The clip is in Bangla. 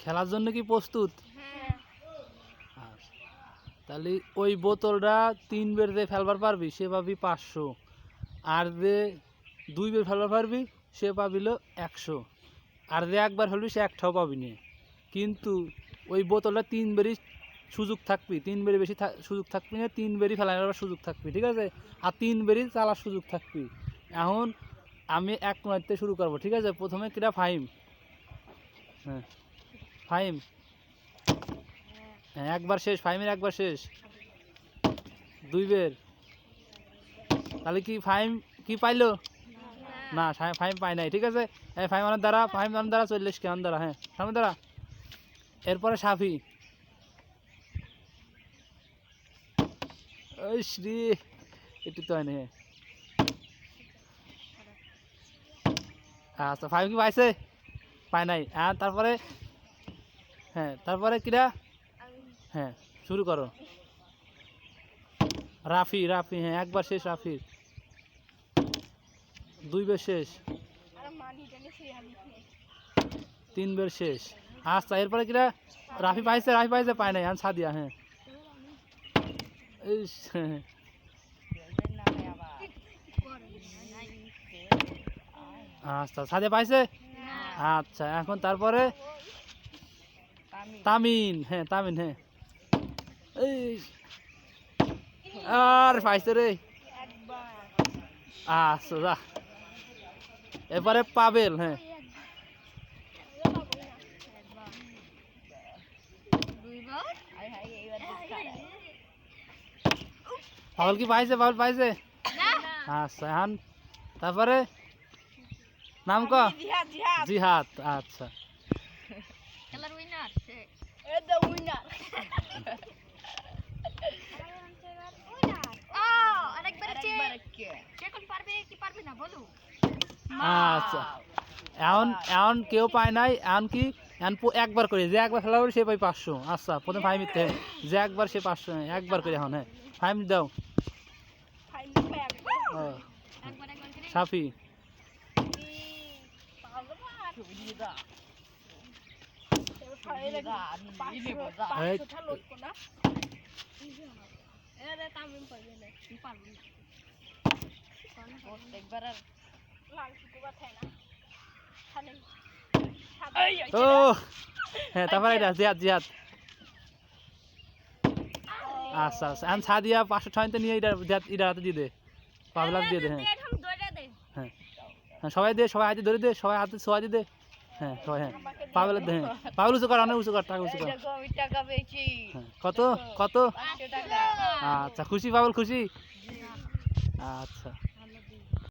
খেলার জন্য কি প্রস্তুত? হ্যাঁ। আচ্ছা। তাহলে ওই বোতলটা তিন বের দিয়ে ফেলবার পারবি সে পাবি পাঁচশো। আর যে দুই বের ফেলবার পারবি সে পাবিল একশো। আর যে একবার ফেলবি সে একটাও পাবি না। কিন্তু ওই বোতলটা তিন বেরই সুযোগ থাকবি তিন বেরি বেশি সুযোগ থাকবি না তিন বেরি ফেলানোর সুযোগ থাকবি ঠিক আছে? আর তিন বেরি চালার সুযোগ থাকবি। এখন আমি এক মারতে শুরু করব ঠিক আছে? প্রথমে কিরা ফাইম। হ্যাঁ। ফাইম হ্যাঁ একবার শেষ ফাইমের একবার শেষ। দুই বের। তাহলে কি ফাইম কি পাইলো? না ফাইম পাই নাই, ঠিক আছে? এই ফাইম আনার দ্বারা ফাইম আনার দ্বারা চল্লিশ কে, আনার দ্বারা হ্যাঁ। সামনে দ্বারা। এরপরে সাফি। ওই শ্রী একটু তো হয়নি হ্যাঁ। আচ্ছা ফাইভ কি পাইছে? পায় নাই। হ্যাঁ তারপরে হ্যাঁ তারপরে কিরা? হ্যাঁ শুরু করো। রাফি রাফি হ্যাঁ একবার শেষ রাফির। দুই বের শেষ। আর মানি জানি সেই আমি তিন বের শেষ। আচ্ছা এরপরে কিরা? রাফি পাইছে রাফি পাইছে পায় নাই হ্যাঁ সাদিয়া হ্যাঁ। হ্যাঁ। আচ্ছা সাদিয়া পাইছে? আচ্ছা এখন তারপরে? তামিন হ্যাঁ তামিন হ্যাঁ এই আর পাইছে রে একবার আচ্ছা যা এরপরে পাবেল হ্যাঁ দুইবার পাগল কি পাইছে পাগল পাইছে না আচ্ছা এখন তারপরে নাম ক জিহাদ জিহাদ জিহাদ আচ্ছা খেলার উইনার পারবে না বলো আচ্ছা এখন এখন কেউ পায় নাই এখন কি এখন একবার করে যে একবার খেলা করে সে পাই পাঁচশো আচ্ছা প্রথমে ফাইভ নিতে যে একবার সে পাঁচশো একবার করে এখন হ্যাঁ ফাইভ দাও সাফি ও হ্যাঁ তারপরে এটা আচ্ছা আচ্ছা। সাদিয়া পাঁচশো ছয়তে নিয়ে এটা জিহাদ এটা হাতে দিয়ে দে। পাগলা দিয়ে দে হ্যাঁ। হ্যাঁ হ্যাঁ সবাই দে সবাই হাতে ধরে দে। সবাই হাতে সবাই দিয়ে দে। হ্যাঁ সবাই হ্যাঁ। পাগলা দে হ্যাঁ পাগল। উঁচু কর অনেক উঁচু কর টাকা উঁচু কর। হ্যাঁ কত? কত? আচ্ছা খুশি পাগল খুশি? আচ্ছা।